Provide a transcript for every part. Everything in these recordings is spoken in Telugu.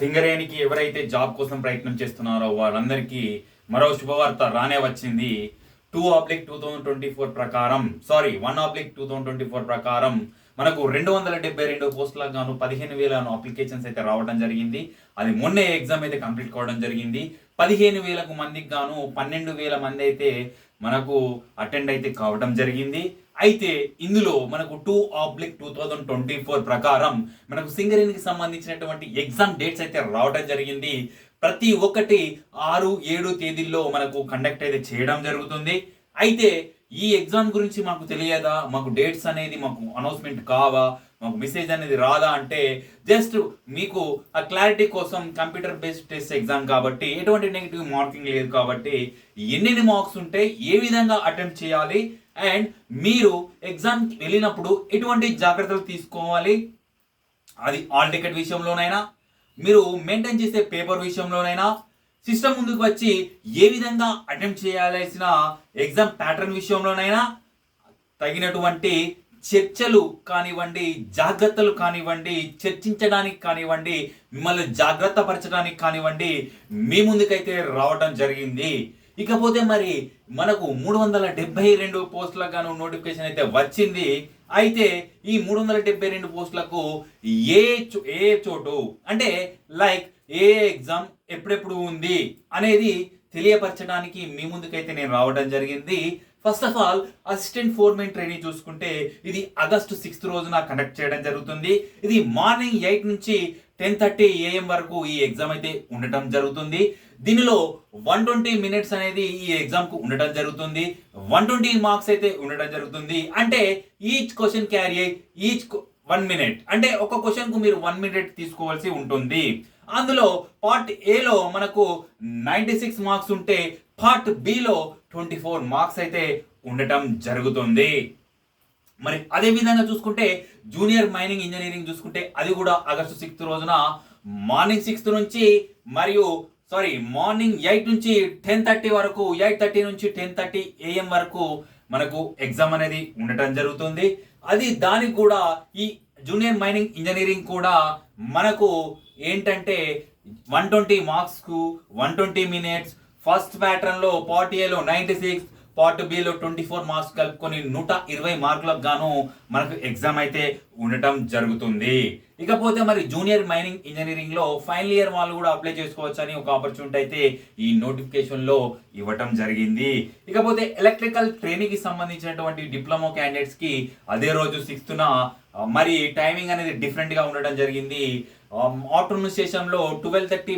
సింగరేణికి ఎవరైతే జాబ్ కోసం ప్రయత్నం చేస్తున్నారో వాళ్ళందరికీ మరో శుభవార్త రానే వచ్చింది. Two oblique two thousand twenty four ప్రకారం sorry one oblique two thousand twenty four ప్రకారం మనకు రెండు వందల డెబ్బై రెండు పోస్టులకు గాను పదిహేను వేల అప్లికేషన్స్ అయితే రావడం జరిగింది. అది మొన్నే ఎగ్జామ్ అయితే కంప్లీట్ కావడం జరిగింది. పదిహేను వేలకు మందికి గాను పన్నెండు వేల మంది అయితే మనకు అటెండ్ అయితే కావడం జరిగింది. అయితే ఇందులో మనకు two oblique two thousand twenty four ప్రకారం మనకు సింగరేణికి సంబంధించినటువంటి ఎగ్జామ్ డేట్స్ అయితే రావడం జరిగింది. ప్రతి ఒక్కటి ఆరు ఏడు తేదీల్లో మనకు కండక్ట్ అయితే చేయడం జరుగుతుంది. అయితే ఈ ఎగ్జామ్ గురించి మాకు తెలియదా? మాకు డేట్స్ అనేది మాకు అనౌన్స్మెంట్ కావా? మాకు మెసేజ్ అనేది రాదా అంటే జస్ట్ మీకు ఆ క్లారిటీ కోసం కంప్యూటర్ బేస్డ్ టెస్ట్ ఎగ్జామ్ కాబట్టి ఎటువంటి నెగిటివ్ మార్కింగ్ లేదు కాబట్టి ఎన్ని మార్క్స్ ఉంటే ఏ విధంగా అటెంప్ట్ చేయాలి? అండ్ మీరు ఎగ్జామ్కి వెళ్ళినప్పుడు ఎటువంటి జాగ్రత్తలు తీసుకోవాలి? అది ఆల్ టికెట్ విషయంలోనైనా మీరు మెయింటైన్ చేసే పేపర్ విషయంలోనైనా సిస్టమ్ ముందుకు వచ్చి ఏ విధంగా అటెంప్ట్ చేయాల్సిన ఎగ్జామ్ ప్యాటర్న్ విషయంలోనైనా తగినటువంటి చర్చలు కానివ్వండి జాగ్రత్తలు కానివ్వండి చర్చించడానికి కానివ్వండి మిమ్మల్ని జాగ్రత్త పరచడానికి కానివ్వండి మీ ముందుకైతే రావడం జరిగింది. ఇకపోతే మరి మనకు మూడు వందల డెబ్బై రెండు పోస్టులకు గాను నోటిఫికేషన్ అయితే వచ్చింది. అయితే ఈ మూడు వందల డెబ్బై రెండు పోస్టులకు ఏ చో- ఏ చోటు అంటే లైక్ ఏ ఎగ్జామ్ ఎప్పుడెప్పుడు ఉంది అనేది తెలియపరచడానికి మీ ముందుకైతే నేను రావడం జరిగింది. First of all assistant foreman training చూసుకుంటే ఇది ఆగస్టు సిక్స్త్ రోజున కండక్ట్ చేయడం జరుగుతుంది. ఇది మార్నింగ్ ఎయిట్ నుంచి టెన్ థర్టీ ఏఎం వరకు ఈ ఎగ్జామ్ అయితే ఉండటం జరుగుతుంది. దీనిలో వన్ ట్వంటీ మినిట్స్ అనేది ఈ ఎగ్జామ్కు ఉండటం జరుగుతుంది. వన్ ట్వంటీ మార్క్స్ అయితే ఉండటం జరుగుతుంది. అంటే each question carry each one minute అంటే ఒక క్వశ్చన్కు మీరు వన్ మినిట్ తీసుకోవాల్సి ఉంటుంది. అందులో పార్ట్ ఏలో మనకు నైంటీ సిక్స్ మార్క్స్ ఉంటే పార్ట్ బిలో ట్వంటీ ఫోర్ మార్క్స్ అయితే ఉండటం జరుగుతుంది. మరి అదే విధంగా చూసుకుంటే జూనియర్ మైనింగ్ ఇంజనీరింగ్ చూసుకుంటే అది కూడా ఆగస్టు సిక్స్త్ రోజున మార్నింగ్ సిక్స్త్ నుంచి మరియు సారీ మార్నింగ్ ఎయిట్ నుంచి టెన్ థర్టీ వరకు ఎయిట్ థర్టీ నుంచి టెన్ థర్టీ ఏఎం వరకు మనకు ఎగ్జామ్ అనేది ఉండటం జరుగుతుంది. అది దానికి కూడా ఈ జూనియర్ మైనింగ్ ఇంజనీరింగ్ కూడా మనకు ఏంటంటే వన్ ట్వంటీ మార్క్స్కు వన్ ట్వంటీ మినిట్స్ ఫస్ట్ ప్యాటర్న్లో పార్ట్ ఏలో నైంటీ సిక్స్ పార్ట్ బిలో ట్వంటీ ఫోర్ మార్క్స్ కలుపుకొని నూట ఇరవై మార్కులకు గాను మనకు ఎగ్జామ్ అయితే ఉండటం జరుగుతుంది. ఇకపోతే మరి జూనియర్ మైనింగ్ ఇంజనీరింగ్లో ఫైనల్ ఇయర్ వాళ్ళు కూడా అప్లై చేసుకోవచ్చు అని ఒక ఆపర్చునిటీ అయితే ఈ నోటిఫికేషన్లో ఇవ్వటం జరిగింది. ఇకపోతే ఎలక్ట్రికల్ ట్రైనింగ్కి సంబంధించినటువంటి డిప్లొమా క్యాండిడేట్స్కి అదే రోజు సిక్స్తున మరి టైమింగ్ అనేది డిఫరెంట్గా ఉండడం జరిగింది. ఆఫ్టర్నూన్ సెషన్లో twelve thirty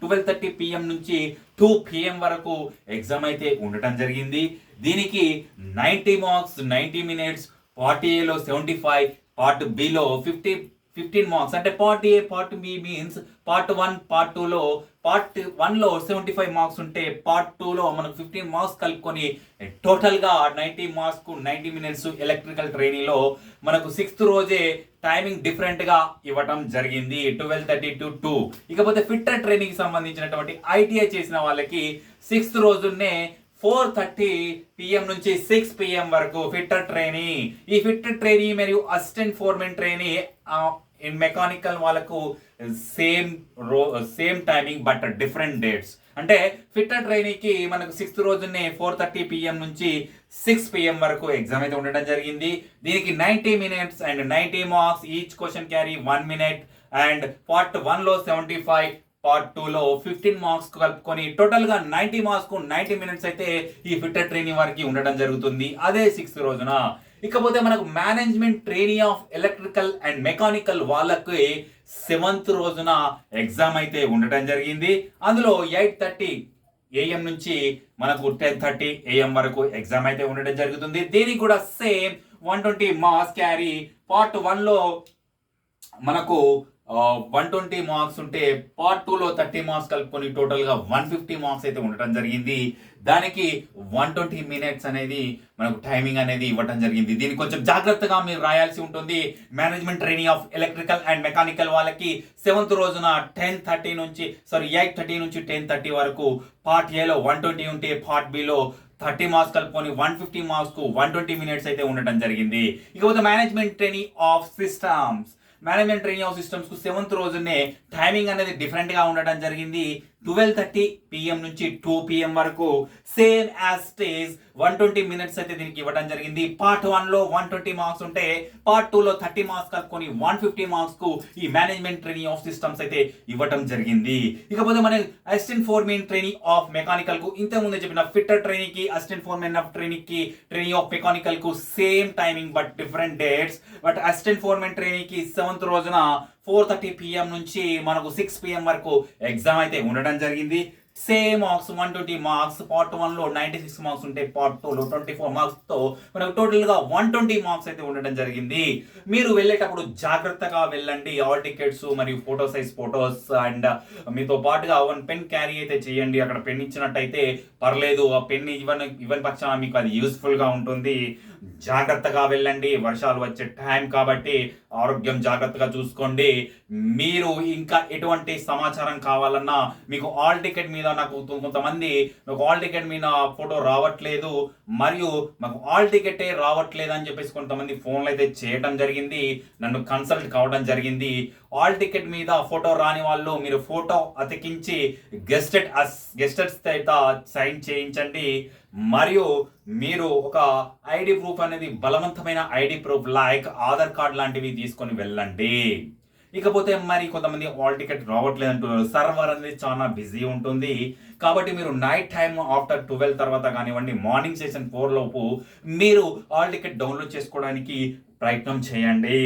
twelve thirty PM నుంచి టూ పిఎం వరకు ఎగ్జామ్ అయితే ఉండటం జరిగింది. దీనికి ninety marks ninety minutes part ఏలో సెవెంటీ ఫైవ్ పార్ట్ బిలో ఫిఫ్టీ ఫిఫ్టీన్ మార్క్స్ అంటే part A part B means part one part టూలో పార్ట్ వన్లో సెవెంటీ ఫైవ్ మార్క్స్ ఉంటే పార్ట్ టూలో మనకు ఫిఫ్టీన్ మార్క్స్ కలుపుకొని టోటల్గా నైంటీ మార్క్స్కు నైంటీ మినిట్స్ ఎలక్ట్రికల్ ట్రైనింగ్లో మనకు సిక్స్త్ రోజే టైమింగ్ డిఫరెంట్గా ఇవ్వటం జరిగింది. ట్వెల్వ్ థర్టీ టు టూ ఇకపోతే ఫిట్టర్ ట్రైనింగ్ సంబంధించినటువంటి ఐటీఐ చేసిన వాళ్ళకి సిక్స్త్ రోజునే ఫోర్ థర్టీ పిఎం నుంచి సిక్స్ పిఎం వరకు ఫిట్టర్ ట్రైనీ ఈ ఫిట్టర్ ట్రైనీ మరియు assistant foreman trainee in mechanical వాళ్ళకు same row same timing but different dates అంటే ఫిట్టర్ ట్రైనీకి మనకు సిక్స్త్ రోజునే ఫోర్ థర్టీ పిఎం నుంచి సిక్స్ పిఎం వరకు ఎగ్జామ్ అయితే ఉండడం జరిగింది. దీనికి ninety minutes and ninety marks each question carry one minute and part వన్లో సెవెంటీ ఫైవ్ పార్ట్ టూలో ఫిఫ్టీన్ మార్క్స్ కలుపుకొని టోటల్గా నైంటీ మార్క్స్కు నైంటీ మినిట్స్ అయితే ఈ ఫిట్టర్ ట్రైనింగ్ వారికి ఉండడం జరుగుతుంది. అదే సిక్స్త్ రోజున. ఇకపోతే మనకు management training of electrical and mechanical వాళ్ళకి సెవెంత్ రోజున ఎగ్జామ్ అయితే ఉండటం జరిగింది. అందులో ఎయిట్ థర్టీ ఏఎం నుంచి మనకు టెన్ థర్టీ ఏఎం వరకు ఎగ్జామ్ అయితే ఉండడం జరుగుతుంది. దీనికి కూడా same one twenty marks carry part వన్లో మనకు వన్ ట్వంటీ మార్క్స్ ఉంటే పార్ట్ టూలో థర్టీ మార్క్స్ కలుపుకొని టోటల్గా వన్ ఫిఫ్టీ మార్క్స్ అయితే ఉండటం జరిగింది. దానికి వన్ ట్వంటీ మినిట్స్ అనేది మనకు టైమింగ్ అనేది ఇవ్వటం జరిగింది. దీనికి కొంచెం జాగ్రత్తగా మీరు రాయాల్సి ఉంటుంది. Management training of electrical and mechanical వాళ్ళకి సెవెంత్ రోజున టెన్ థర్టీ నుంచి సారీ ఎయిట్ థర్టీ నుంచి టెన్ థర్టీ వరకు పార్ట్ ఏలో వన్ ట్వంటీ ఉంటే పార్ట్ బిలో థర్టీ మార్క్స్ కలుపుకొని వన్ ఫిఫ్టీ మార్క్స్కు వన్ ట్వంటీ మినిట్స్ అయితే ఉండటం జరిగింది. ఇకపోతే management training of systems management training of సిస్టమ్స్కు seventh రోజునే టైమింగ్ అనేది డిఫరెంట్గా ఉండడం జరిగింది. ట్వెల్వ్ థర్టీ పిఎం నుంచి టూ పిఎం వరకు same as stage one twenty minutes అయితే దీనికి ఇవ్వడం జరిగింది. పార్ట్ వన్లో వన్ ట్వంటీ మార్క్స్ ఉంటే పార్ట్ టూ లో థర్టీ మార్క్స్ కలుపుకొని వన్ ఫిఫ్టీ మార్క్స్కు ఈ మేనేజ్మెంట్ ట్రైనింగ్ ఆఫ్ సిస్టమ్స్ అయితే ఇవ్వడం జరిగింది. ఇకపోతే మన అసిస్టెంట్ ఫోర్మెన్ ట్రైనింగ్ ఆఫ్ మెకానికల్కు ఇంత చెప్పిన ఫిట్టర్ ట్రైనింగ్కి అసిస్టెంట్ ఫోర్మెన్ ఆఫ్ ట్రైనింగ్కి training of మెకానికల్కు same timing but different dates but assistant foreman ట్రైనింగ్కి సెవెంత్ రోజున ఫోర్ థర్టీ పిఎం నుంచి మనకు సిక్స్ పిఎం వరకు ఎగ్జామ్ అయితే ఉండడం జరిగింది. Same marks one twenty marks part వన్లో నైన్టీ సిక్స్ మార్క్స్ ఉంటే పార్ట్ టూ లో ట్వంటీ ఫోర్ మార్క్స్తో మనకు టోటల్గా వన్ ట్వంటీ మార్క్స్ అయితే ఉండడం జరిగింది. మీరు వెళ్ళేటప్పుడు జాగ్రత్తగా వెళ్ళండి. ఆల్ టికెట్స్ మరియు ఫోటో సైజ్ ఫోటోస్ అండ్ మీతో పాటుగా వన్ పెన్ క్యారీ అయితే చేయండి. అక్కడ పెన్ ఇచ్చినట్టయితే పర్లేదు. ఆ పెన్ ఇవ్వని ఇవ్వని పక్షాన మీకు అది యూస్ఫుల్గా ఉంటుంది. జాగ్రత్తగా వెళ్ళండి. వర్షాలు వచ్చే టైం కాబట్టి ఆరోగ్యం జాగ్రత్తగా చూసుకోండి. మీరు ఇంకా ఎటువంటి సమాచారం కావాలన్నా మీకు ఆల్ టికెట్ మీద నాకు కొంతమంది నాకు ఆల్ టికెట్ మీద ఫోటో రావట్లేదు. మరియు మాకు ఆల్ టికెటే రావట్లేదు అని చెప్పేసి కొంతమంది ఫోన్లు అయితే చేయడం జరిగింది. నన్ను కన్సల్ట్ కావడం జరిగింది. ఆల్ టికెట్ మీద ఫోటో రాని వాళ్ళు మీరు ఫోటో అతికించి గెస్టెడ్ గెస్టెడ్స్ అయితే సైన్ చేయించండి. మరియు మీరు ఒక ఐడి ప్రూఫ్ అనేది బలవంతమైన ID proof like Aadhaar card లాంటివి తీసుకొని వెళ్ళండి. ఇకపోతే మరి కొంతమంది ఆల్ టికెట్ రావట్లేదు అంటున్నారు. సర్వర్ అనేది చాలా బిజీ ఉంటుంది. కాబట్టి మీరు నైట్ టైం ఆఫ్టర్ ట్వెల్వ్ తర్వాత కానివ్వండి మార్నింగ్ సెషన్ ఫోర్ లోపు మీరు ఆల్ టికెట్ డౌన్లోడ్ చేసుకోవడానికి ప్రయత్నం చేయండి.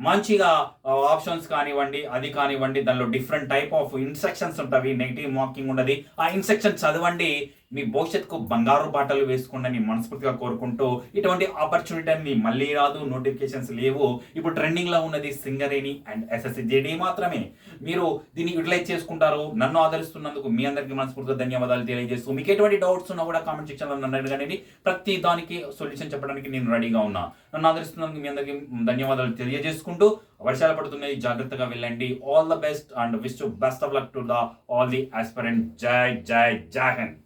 మంచిగా ఆప్షన్స్ కానివ్వండి అది కానివ్వండి దానిలో డిఫరెంట్ టైప్ ఆఫ్ ఇన్స్ట్రక్షన్స్ ఉంటాయి నెగిటివ్ మార్కింగ్ ఉండదు ఆ ఇన్స్ట్రక్షన్ చదవండి. మీ భవిష్యత్తుకు బంగారు బాటలు వేసుకోండి మనస్ఫూర్తిగా కోరుకుంటూ ఇటువంటి ఆపర్చునిటీ అన్ని మళ్ళీ రాదు నోటిఫికేషన్స్ లేవు. ఇప్పుడు ట్రెండింగ్లో ఉన్నది సింగరేణి అండ్ ఎస్ఎస్జేడి మాత్రమే. మీరు దీన్ని యూటిలైజ్ చేసుకుంటారు. నన్ను ఆదరిస్తున్నందుకు మీ అందరికీ మనస్ఫూర్తిగా ధన్యవాదాలు తెలియజేస్తూ మీకు ఎటువంటి డౌట్స్ ఉన్నా కూడా కామెంట్ సెక్షన్లో నన్ను అడగండి ప్రతి దానికి సొల్యూషన్ చెప్పడానికి నేను రెడీగా ఉన్నా. నన్ను ఆదరిస్తున్నందుకు మీ అందరికీ ధన్యవాదాలు తెలియజేసుకుంటూ వర్షాలు పడుతున్నాయి. జాగ్రత్తగా వెళ్ళండి. All the best and wish best of luck to the all the aspirant జై జై జై హింద్